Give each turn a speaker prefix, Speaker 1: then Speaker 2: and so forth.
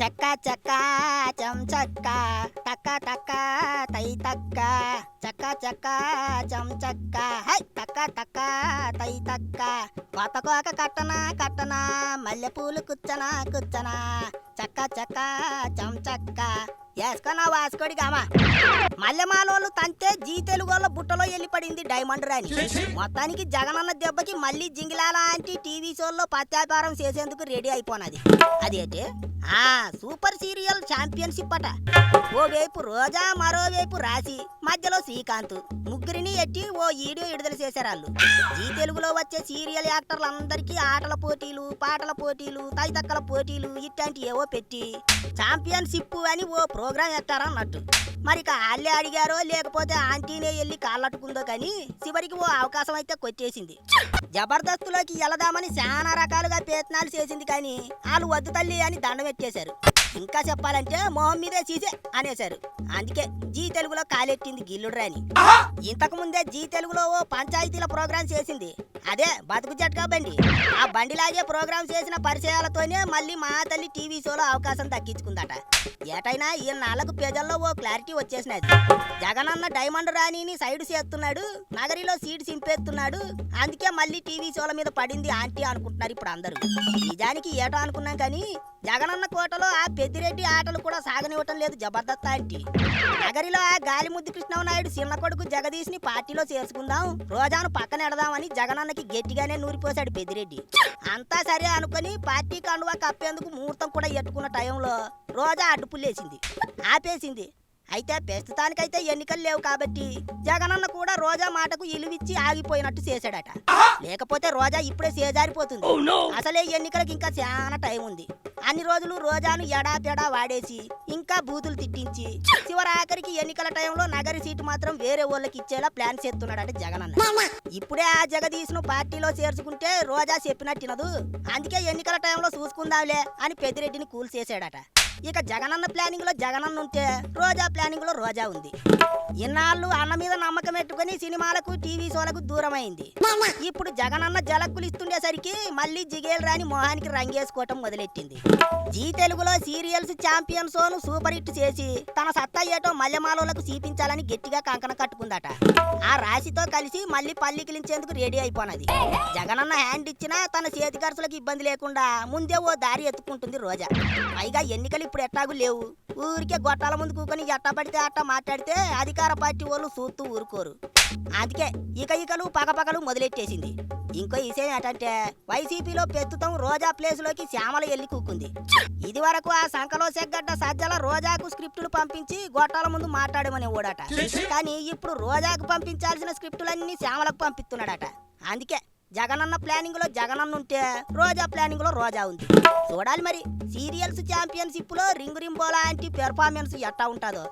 Speaker 1: చక్క చక్క చం చక్క టక్క టక్క తై తక్క చక్క చక్క చం చక్క హై టక్క టక్క తై తక్క కొత్త కోక కట్టనా కట్టనా మల్లెపూలు కుచ్చనా కుచ్చనా. చక్క చక్క చం చక్క. వేసుకున్నా వాసుకోడి గామా మల్లెమాలోళ్ళు తంతే జీ తెలుగు వాళ్ళ బుట్టలో వెళ్ళి పడింది డైమండ్ రాని మొత్తానికి జగనన్న దెబ్బకి మళ్ళీ జింగిలాల లాంటి టీవీ షోల్లో పత్యాపారం చేసేందుకు రెడీ అయిపోనది. అదేంటి? ఆ సూపర్ సీరియల్ ఛాంపియన్షిప్ అట. ఓవైపు రోజా మరోవైపు రాశి మధ్యలో శ్రీకాంత్. ముగ్గురిని ఎట్టి ఓ వీడియో విడుదల చేశారు వాళ్ళు జీ తెలుగులో వచ్చే సీరియల్ యాక్టర్లందరికీ ఆటల పోటీలు పాటల పోటీలు తైతక్కల పోటీలు ఇట్లాంటి ఏవో పెట్టి ఛాంపియన్షిప్ అని ఓ ప్రోగ్రాం ఎత్తారన్నట్టు. మరి ఇక వాళ్ళే అడిగారో లేకపోతే ఆంటీనే వెళ్ళి కాళ్ళట్టుకుందో కానీ చివరికి ఓ అవకాశం అయితే కొట్టేసింది. జబర్దస్తులోకి వెళదామని చాలా రకాలుగా ప్రయత్నాలు చేసింది కానీ వాళ్ళు వద్దు తల్లి అని దండం పెట్టేశారు ఇంకా చెప్పాలంటే మొహం మీదే చీసే అనేశారు. అందుకే జీ తెలుగులో కాలెట్టింది గిల్లుడు రాని ఇంతకు ముందే జీ తెలుగులో ఓ పంచాయతీల ప్రోగ్రాం చేసింది. అదే బతుకు జట్కా బండి ఆ బండిలాగే ప్రోగ్రాం చేసిన పరిచయాలతోనే మళ్ళీ మా తల్లి టీవీ షోలో అవకాశం దక్కించుకుందట. ఏటైనా ఈ నాలుగు పేజల్లో ఓ క్లారిటీ వచ్చేసినది. జగనన్న డైమండ్ రాణిని సైడ్ చేస్తున్నాడు నగరిలో సీట్ సింపేస్తున్నాడు అందుకే మళ్ళీ టీవీ షోల మీద పడింది ఆంటీ అనుకుంటున్నారు ఇప్పుడు అందరూ. నిజానికి ఏటో అనుకున్నాం కానీ జగనన్న కోటలో ఆ పెద్దిరెడ్డి ఆటలు కూడా సాగనివ్వటం లేదు జబర్దస్త్ ఆంటీ. నగరిలో ఆ గాలిముద్దు కృష్ణనాయుడు చిన్న కొడుకు జగదీష్ని పార్టీలో చేసుకుందాం రోజాను పక్కన ఎడదామని జగనన్నకి గట్టిగానే నూరిపోశాడు పెద్దిరెడ్డి. అంతా సరే అనుకొని పార్టీ కండువా కప్పేందుకు ముహూర్తం కూడా ఎట్టుకున్న టైంలో రోజా అడ్డుపుల్లేసింది. ఆపేసింది. అయితే ప్రస్తుతానికైతే ఎన్నికలు లేవు కాబట్టి జగనన్న కూడా రోజా మాటకు ఇలువిచ్చి ఆగిపోయినట్టు చేశాడట. లేకపోతే రోజా ఇప్పుడే చేజారిపోతుంది. అసలే ఎన్నికలకు ఇంకా చాలా టైం ఉంది. అన్ని రోజులు రోజాను ఎడా పెడా వాడేసి ఇంకా బూతులు తిట్టించి చివరి ఆఖరికి ఎన్నికల టైంలో నగరి సీటు మాత్రం వేరే వాళ్ళకి ఇచ్చేలా ప్లాన్ చేస్తున్నాడట జగనన్న. ఇప్పుడే ఆ జగదీష్ను పార్టీలో చేర్చుకుంటే రోజా చెప్పినట్టినదు అందుకే ఎన్నికల టైంలో చూసుకుందాంలే అని పెద్దిరెడ్డిని కూల్ చేశాడట ఇక జగనన్న ప్లానింగ్లో జగనన్న ఉంటే రోజా ప్లానింగ్లో రోజా ఉంది. ఇన్నాళ్ళు అన్న మీద నమ్మకం పెట్టుకుని సినిమాలకు టీవీ షోలకు దూరమైంది. ఇప్పుడు జగనన్న జలక్కులు ఇస్తుండేసరికి మళ్ళీ జిగేల్ రాని మొహానికి రంగేసుకోవటం మొదలెట్టింది. జీ తెలుగులో సీరియల్స్ ఛాంపియన్ షోను సూపర్ హిట్ చేసి తన సత్తా ఏటో మల్లెమాలోలకు చూపించాలని గట్టిగా కంకణ కట్టుకుందట. ఆ రాశితో కలిసి మళ్ళీ పల్లికిలించేందుకు రెడీ అయిపోనది. జగనన్న హ్యాండ్ ఇచ్చినా తన చేతి ఖర్చులకు ఇబ్బంది లేకుండా ముందే ఓ దారి ఎత్తుకుంటుంది రోజా. పైగా ఎన్నికలు ఇప్పుడు ఎట్టాగు లేవు. ఊరికే గొట్టాల ముందు కూకొని ఎట్టా పడితే అట్టా మాట్లాడితే అధికార పార్టీ వాళ్ళు చూస్తూ ఊరుకోరు. అందుకే ఇక ఇకలు పగపగలు మొదలెట్టేసింది. ఇంకో విషయం ఏంటంటే వైసీపీలో ప్రస్తుతం రోజా ప్లేస్లోకి శ్యామల ఎల్లి కూకుంది. ఇది వరకు ఆ సంకలో సెగ్గడ్డ సజ్జల రోజాకు స్క్రిప్టులు పంపించి గొట్టాల ముందు మాట్లాడమని ఓడట. కానీ ఇప్పుడు రోజాకు పంపించాల్సిన స్క్రిప్టులన్నీ శ్యామలకు పంపిస్తున్నాడట. అందుకే జగనన్న ప్లానింగ్లో జగనన్న ఉంటే రోజా ప్లానింగ్లో రోజా ఉంది. చూడాలి మరి. సీరియల్స్ ఛాంపియన్షిప్లో రింగు రింబో లాంటి పెర్ఫార్మెన్స్ ఎట్టా ఉంటుందో.